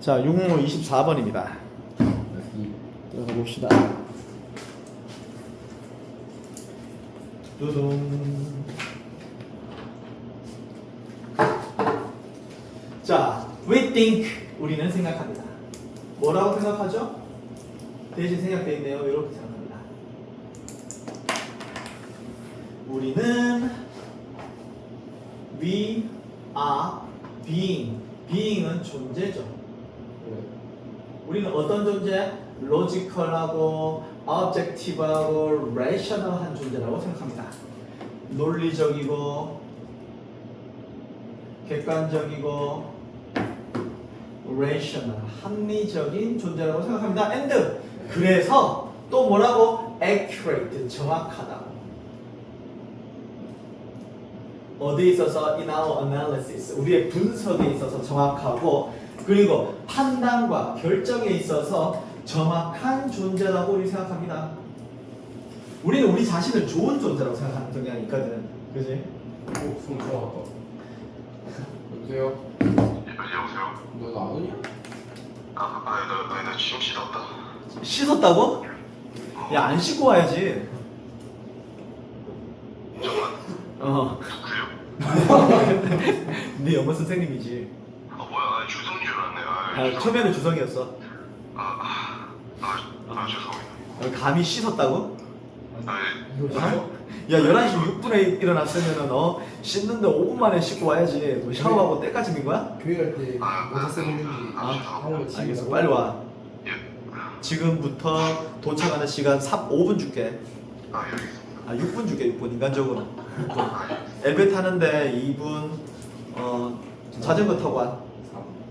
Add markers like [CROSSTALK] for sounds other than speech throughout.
자, 6모 24번입니다. 들어가 봅시다. 두둥. 자, we think 우리는 생각합니다. 뭐라고 생각하죠? 대신 생각되어 있네요. 이렇게 생각합니다. 우리는 we are being. being은 존재죠. 우리는 어떤 존재? 로지컬하고 objective하고 rational한 존재라고 생각합니다. 논리적이고 객관적이고 rational 합리적인 존재라고 생각합니다. and 그래서 또 뭐라고 accurate 정확하다고. 어디에 있어서 in our analysis 우리의 분석에 있어서 정확하고 그리고 판단과 결정에 있어서 정확한 존재라고 우리 생각합니다. 우리는 우리 자신을 좋은 존재라고 생각하는 경향이 있거든. 그지? 오, 숨 들어갔다. 여보세요? 여보세요? 너 나오냐? 아, 아니 나, 아니 나짐 씻었다. 씻었다고? 야 안 씻고 와야지. 잠깐 어. 누구요? [LAUGHS] 네 영어 선생님이지. 아 뭐야? 아 주성인 줄 알았네. 아, 아, 처음에는 주성이었어. 아, 아, 아, 아 죄송합니다. 어, 감히 씻었다고? 아, 예. 야 11시 6분에 일어났으면은 어 씻는데 5분 만에 씻고 와야지. 뭐 샤워하고 때까지 민 거야? 교회 갈때 아, 모자 아, 쓰고 있는지 아, 하고 집에 알겠어. 빨리 와. 예. 지금부터 도착하는 시간 3, 5분 줄게. 아, 예. 아 6분 줄게 6분 인간적으로. 6분. 아, 예. 엘베 타는데 2분 어 자전거 타고 와.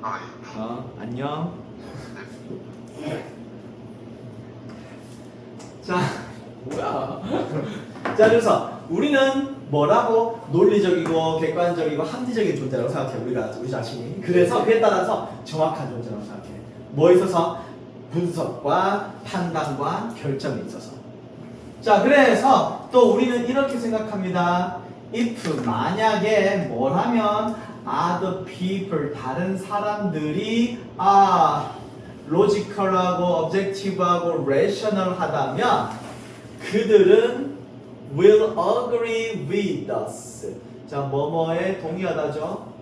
아, 예. 어 안녕. 자. 뭐야? 자 그래서 우리는 뭐라고 논리적이고 객관적이고 합리적인 존재라고 생각해 우리가 우리 자신이 그래서 그에 따라서 정확한 존재라고 생각해 뭐 있어서 분석과 판단과 결정에 있어서 자 그래서 또 우리는 이렇게 생각합니다 if 만약에 뭐라면 other people 다른 사람들이 아 로지컬하고 objective하고 rational하다면 그들은 will agree with us. 자, 뭐뭐에 동의하다죠.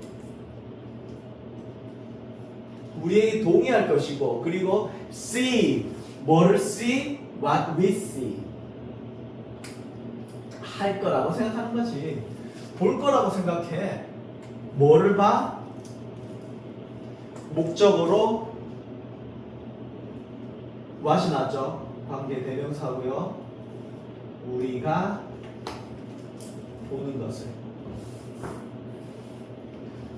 우리에게 동의할 것이고, 그리고 see, 뭐를 see? What we see. 할 거라고 생각하는 거지. 볼 거라고 생각해. 뭐를 봐? 목적으로 what이 나죠. 관계 대명사고요. 우리가 보는 것을.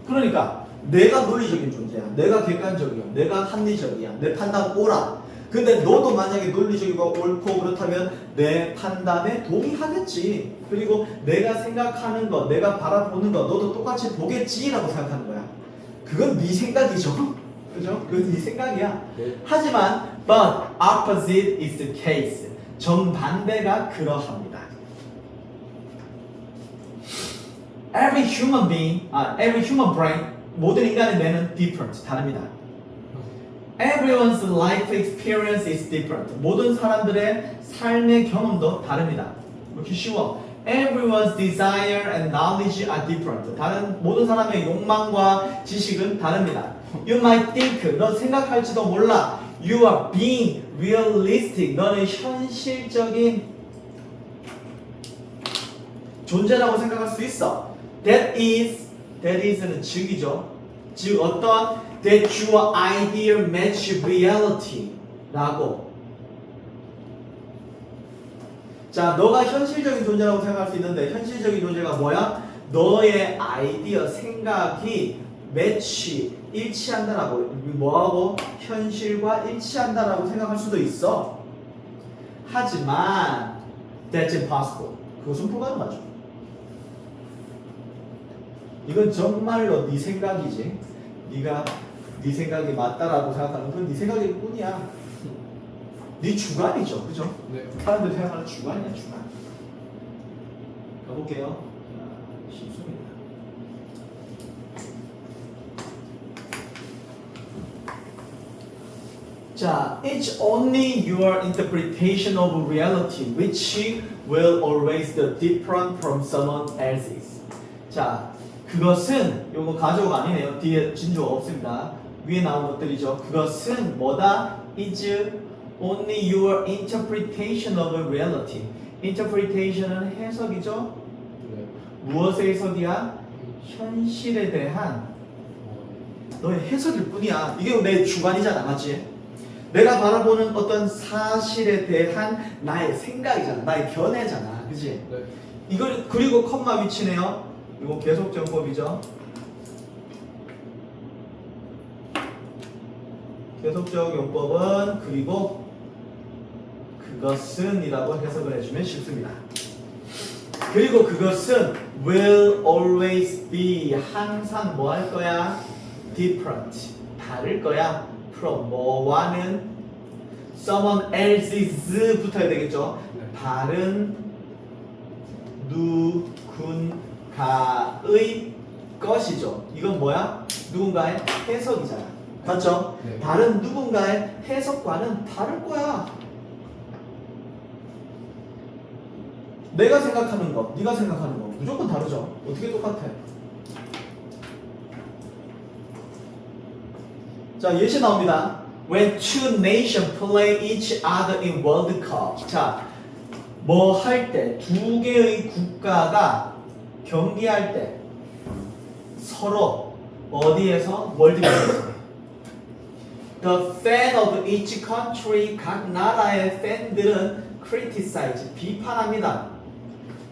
그러니까 내가 논리적인 존재야. 내가 객관적이야. 내가 합리적이야. 내 판단 옳아. 근데 너도 만약에 논리적이고 옳고 그렇다면 내 판단에 동의하겠지. 그리고 내가 생각하는 것, 내가 바라보는 것, 너도 똑같이 보겠지라고 생각하는 거야. 그건 네 생각이죠. [LAUGHS] 그죠? 그건 네 생각이야. 네. 하지만 but opposite is the case. 정반대가 그러합니다. Every human being, 아, every human brain, 모든 인간의 뇌는 different, 다릅니다. Everyone's life experience is different. 모든 사람들의 삶의 경험도 다릅니다. 이렇게 쉬워. Everyone's desire and knowledge are different. 다른 모든 사람의 욕망과 지식은 다릅니다. You might think, 너 생각할지도 몰라. You are being realistic. 너는 현실적인 존재라고 생각할 수 있어. That is, that is는 즉이죠. 즉 어떤 that your idea match reality라고. 자, 너가 현실적인 존재라고 생각할 수 있는데 현실적인 존재가 뭐야? 너의 아이디어, 생각이 매치, 일치한다라고 뭐하고 현실과 일치한다라고 생각할 수도 있어. 하지만 that's impossible. 그것은 불가능하죠. 이건 정말로 네 생각이지. 네가 네 생각이 맞다라고 생각하는 건 네 생각일 뿐이야. 네 주관이죠, 그죠? 네. 사람들이 생각하는 주관이야, 주관. 가볼게요. 자, 쉽습니다. 자, it's only your interpretation of reality which will always be different from someone else's. 자, 그것은 요거 가져가 아니네요. 뒤에 진주가 없습니다. 위에 나온 것들이죠. 그것은 뭐다? is only your interpretation of reality. interpretation은 해석이죠. 네. 무엇의 해석이야? 현실에 대한 너의 해석일 뿐이야. 이게 내 주관이잖아, 맞지? 내가 바라보는 어떤 사실에 대한 나의 생각이잖아, 나의 견해잖아, 그지? 네. 이걸 그리고 컴마 위치네요. 이거 계속 정법이죠. 계속적 용법은 그리고 그것은이라고 해석을 해주면 쉽습니다. 그리고 그것은 will always be 항상 뭐 할 거야? different 다를 거야. from 뭐와는 someone else's 붙어야 되겠죠. 네. 다른 누군가의 것이죠. 이건 뭐야? 누군가의 해석이잖아. 맞죠? 네. 다른 누군가의 해석과는 다를 거야. 내가 생각하는 것, 네가 생각하는 것 무조건 다르죠. 어떻게 똑같아? 자 예시 나옵니다. When two nations play each other in World Cup. 자, 뭐 할 때 두 개의 국가가 경기할 때 서로 어디에서 월드컵에서 The fan of each country 각 나라의 팬들은 criticize 비판합니다.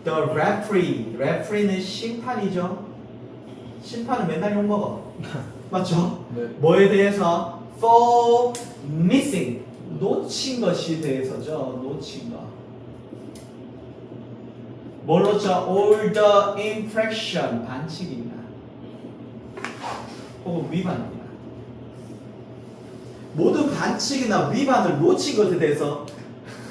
The referee referee는 심판이죠. 심판은 맨날 욕 먹어. 맞죠? 네. 뭐에 대해서 for missing 놓친 것이 대해서죠. 놓친 거. 뭘로죠? all the infraction 반칙입니다. 혹은 위반입니다. 모든 반칙이나 위반을 놓친 것에 대해서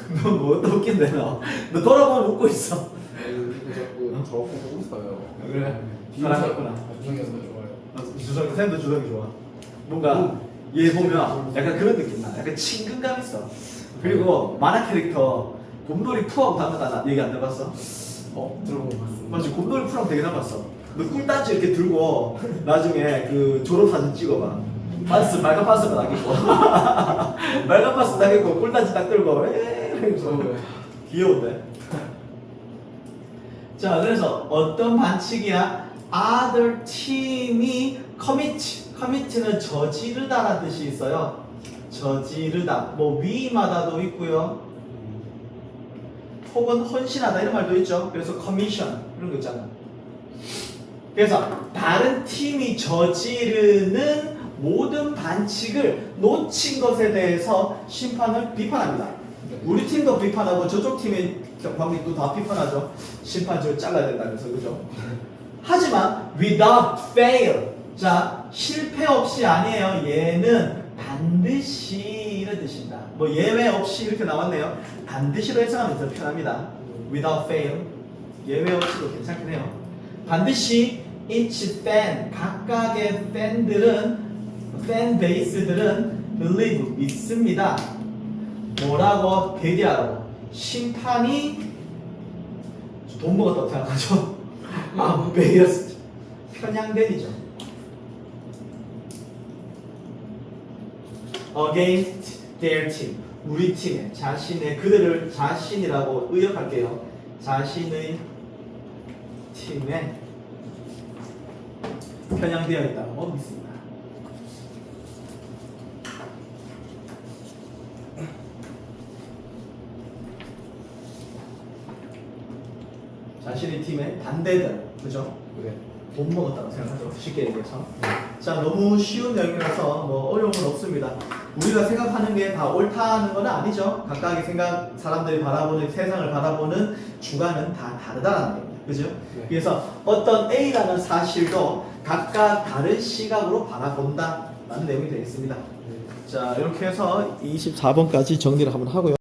[LAUGHS] 너뭐 웃긴데 너. 너 돌아보면 웃고 있어. 그 자꾸 저 보고 있어요. 그래? 비웃어요. 잘하셨구나. 아, 주성이 형 좋아요. 주성, 쌤도 주성이 좋아. 뭔가 얘 보면 약간 그런 느낌 나. 약간 친근감 있어. 그리고 만화 캐릭터 곰돌이 푸하고 닮았다 얘기 안 들어봤어? 어? 들어본 것 같습니다. 맞지? 곰돌이 푸랑 되게 닮았어. 너 꿀단지 이렇게 들고 나중에 그 졸업 사진 찍어봐. 반스 빨간 반스가 나겠고 빨간 반스 나겠고 꿀단지 딱 들고 에이 이러면서 어, 귀여운데. 자, 그래서 어떤 반칙이야? other 팀이 commit, commit는 저지르다라는 뜻이 있어요. 저지르다. 뭐 위마다도 있고요. 혹은 헌신하다 이런 말도 있죠. 그래서 commission 이런 거 있잖아. 그래서 다른 팀이 저지르는 모든 반칙을 놓친 것에 대해서 심판을 비판합니다. 우리 팀도 비판하고 저쪽 팀의 관객도 다 비판하죠. 심판적으로 잘라야 된다면서 그죠? 하지만 without fail 자 실패 없이 아니에요. 얘는 반드시 이런 뜻입니다. 뭐 예외 없이 이렇게 나왔네요. 반드시로 해석하면 더 편합니다. without fail 예외 없이도 괜찮긴 해요. 반드시 each fan 각각의 팬들은 팬 베이스들은 believe 믿습니다. 뭐라고 대디하라고 심판이 돈 먹었다고 생각하죠. [LAUGHS] 아, 베이어스 편향된이죠. Against their team 우리 팀에 자신의 그들을 자신이라고 의역할게요. 자신의 팀에 편향되어 있다고 믿습니다. 자신의 팀의 반대들, 그죠? 네. 못 먹었다고 생각하죠. 쉽게 얘기해서. 자, 너무 쉬운 내용이라서 뭐 어려운 건 없습니다. 우리가 생각하는 게 다 옳다는 건 아니죠. 각각의 생각, 사람들이 바라보는 세상을 바라보는 주관은 다 다르다는 겁니다. 그죠? 네. 그래서 어떤 A라는 사실도 각각 다른 시각으로 바라본다. 라는 내용이 되겠습니다. 네. 자, 이렇게 해서 24번까지 정리를 한번 하고요.